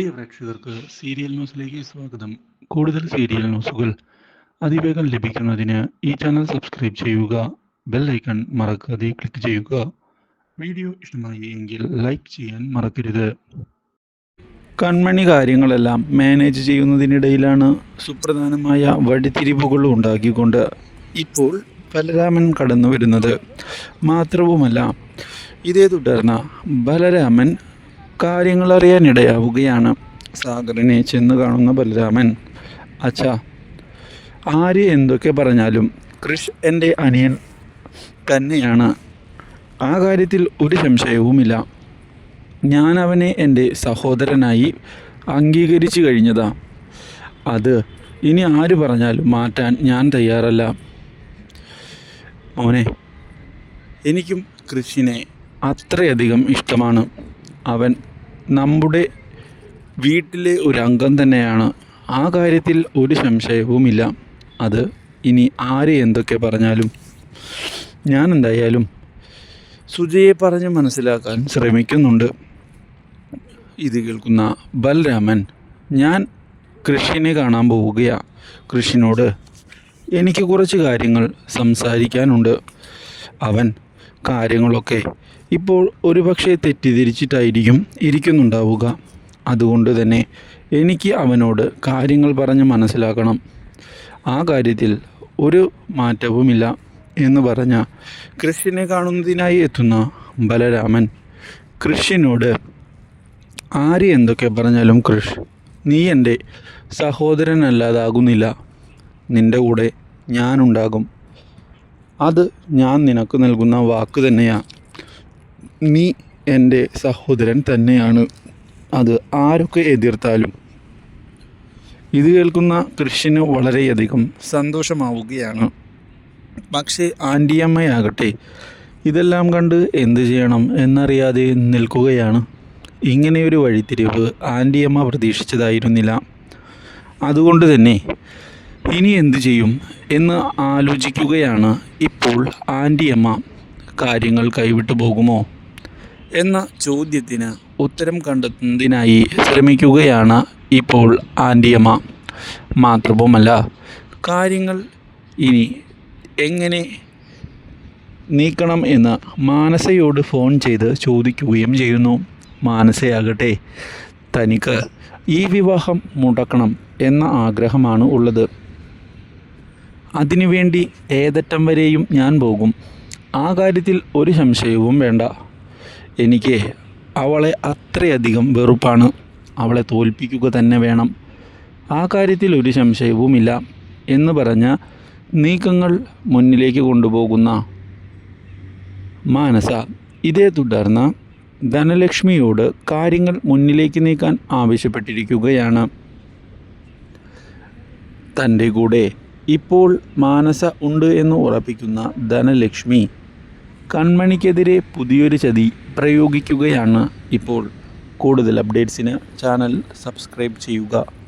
പ്രിയ പ്രേക്ഷകർക്ക് സീരിയൽ ന്യൂസിലേക്ക് സ്വാഗതം. കൂടുതൽ സീരിയൽ ന്യൂസുകൾ അതിവേഗം ലഭിക്കുന്നതിന് ഈ ചാനൽ സബ്സ്ക്രൈബ് ചെയ്യുക ബെൽ ഐക്കൺ മറക്കാതെ ക്ലിക്ക് ചെയ്യുക. വീഡിയോ ഇഷ്ടമായി എങ്കിൽ ലൈക്ക് ചെയ്യാൻ മറക്കരുത്. കൺമണി കാര്യങ്ങളെല്ലാം മാനേജ് ചെയ്യുന്നതിനിടയിലാണ് സുപ്രധാനമായ വഴിത്തിരിവുകൾ ഉണ്ടാക്കിക്കൊണ്ട് ഇപ്പോൾ ബലരാമൻ കടന്നു വരുന്നത് മാത്രവുമല്ല ഇതേ തുടർന്ന് ബലരാമൻ കാര്യങ്ങൾ അറിയാനിടയാവുകയാണ് സാഗറിനെ ചെന്ന് കാണുന്ന ബലരാമൻ അച്ഛാ ആര് എന്തൊക്കെ പറഞ്ഞാലും കൃഷ് എന്റെ അനിയൻ തന്നെയാണ്. ആ കാര്യത്തിൽ ഒരു സംശയവുമില്ല. ഞാൻ അവനെ എന്റെ സഹോദരനായി അംഗീകരിച്ചു കഴിഞ്ഞതാ. അത് ഇനി ആര് പറഞ്ഞാലും മാറ്റാൻ ഞാൻ തയ്യാറല്ല. മോനെ എനിക്കും കൃഷിനെ അത്രയധികം ഇഷ്ടമാണ്. അവൻ നമ്മുടെ വീട്ടിലെ ഒരു അംഗം തന്നെയാണ്. ആ കാര്യത്തിൽ ഒരു സംശയവുമില്ല. അത് ഇനി ആര് എന്തൊക്കെ പറഞ്ഞാലും. ഞാൻ എന്തായാലും സുജയെ പറഞ്ഞ് മനസ്സിലാക്കാൻ ശ്രമിക്കുന്നുണ്ട്. ഇത് കേൾക്കുന്ന ബൽരാമൻ ഞാൻ കൃഷിനെ കാണാൻ പോവുകയാണ് കൃഷിനോട് എനിക്ക് കുറച്ച് കാര്യങ്ങൾ സംസാരിക്കാനുണ്ട്. അവൻ കാര്യങ്ങളൊക്കെ ഇപ്പോൾ ഒരുപക്ഷെ തെറ്റിദ്ധരിച്ചിട്ടായിരിക്കും ഇരിക്കുന്നുണ്ടാവുക. അതുകൊണ്ട് തന്നെ എനിക്ക് അവനോട് കാര്യങ്ങൾ പറഞ്ഞ് മനസ്സിലാക്കണം. ആ കാര്യത്തിൽ ഒരു മാറ്റവുമില്ല എന്ന് പറഞ്ഞ കൃഷിനെ കാണുന്നതിനായി എത്തുന്ന ബലരാമൻ കൃഷിനോട് ആര് എന്തൊക്കെ പറഞ്ഞാലും കൃഷ് നീ എന്റെ സഹോദരനല്ലാതാകുന്നില്ല. നിന്റെ കൂടെ ഞാനുണ്ടാകും. അത് ഞാൻ നിനക്ക് നൽകുന്ന വാക്ക് തന്നെയാണ് നീ എന്റെ സഹോദരൻ തന്നെയാണ്. അത് ആരൊക്കെ എതിർത്താലും. ഇത് കേൾക്കുന്ന കൃഷിന് വളരെയധികം സന്തോഷമാവുകയാണ്. പക്ഷേ ആന്റിയമ്മയാകട്ടെ ഇതെല്ലാം കണ്ട് എന്ത് ചെയ്യണം എന്നറിയാതെ നിൽക്കുകയാണ്. ഇങ്ങനെയൊരു വഴിത്തിരിവ് ആന്റിയമ്മ പ്രതീക്ഷിച്ചതായിരുന്നില്ല. അതുകൊണ്ട് തന്നെ ഇനി എന്തു ചെയ്യും എന്ന് ആലോചിക്കുകയാണ് ഇപ്പോൾ ആന്റിയമ്മ. കാര്യങ്ങൾ കൈവിട്ടു പോകുമോ? എന്ന ചോദ്യത്തിന് ഉത്തരം കണ്ടെത്തുന്നതിനായി ശ്രമിക്കുകയാണ് ഇപ്പോൾ ആന്റിയമ്മ. മാത്രവുമല്ല കാര്യങ്ങൾ ഇനി എങ്ങനെ നീക്കണം എന്ന് മാനസയോട് ഫോൺ ചെയ്ത് ചോദിക്കുകയും ചെയ്യുന്നു. മാനസയാകട്ടെ തനിക്ക് ഈ വിവാഹം മുടക്കണം എന്ന ആഗ്രഹമാണ് ഉള്ളത്. അതിനുവേണ്ടി ഏതറ്റം വരെയും ഞാൻ പോകും. ആ കാര്യത്തിൽ ഒരു സംശയവും വേണ്ട. എനിക്ക് അവളെ അത്രയധികം വെറുപ്പാണ്. അവളെ തോൽപ്പിക്കുക തന്നെ വേണം. ആ കാര്യത്തിൽ ഒരു സംശയവുമില്ല എന്ന് പറഞ്ഞ നീക്കങ്ങൾ മുന്നിലേക്ക് കൊണ്ടുപോകുന്ന മാനസ ഇതേ തുടർന്ന് ധനലക്ഷ്മിയോട് കാര്യങ്ങൾ മുന്നിലേക്ക് നീക്കാൻ ആവശ്യപ്പെട്ടിരിക്കുകയാണ്. തന്റെ കൂടെ ഇപ്പോൾ മാനസ ഉണ്ട് എന്ന് ഉറപ്പിക്കുന്ന ധനലക്ഷ്മി കൺമണിക്കെതിരെ പുതിയൊരു ചതി പ്രയോഗിക്കുകയാണ് ഇപ്പോൾ. കൂടുതൽ അപ്ഡേറ്റ്സിന് ചാനൽ സബ്സ്ക്രൈബ് ചെയ്യുക.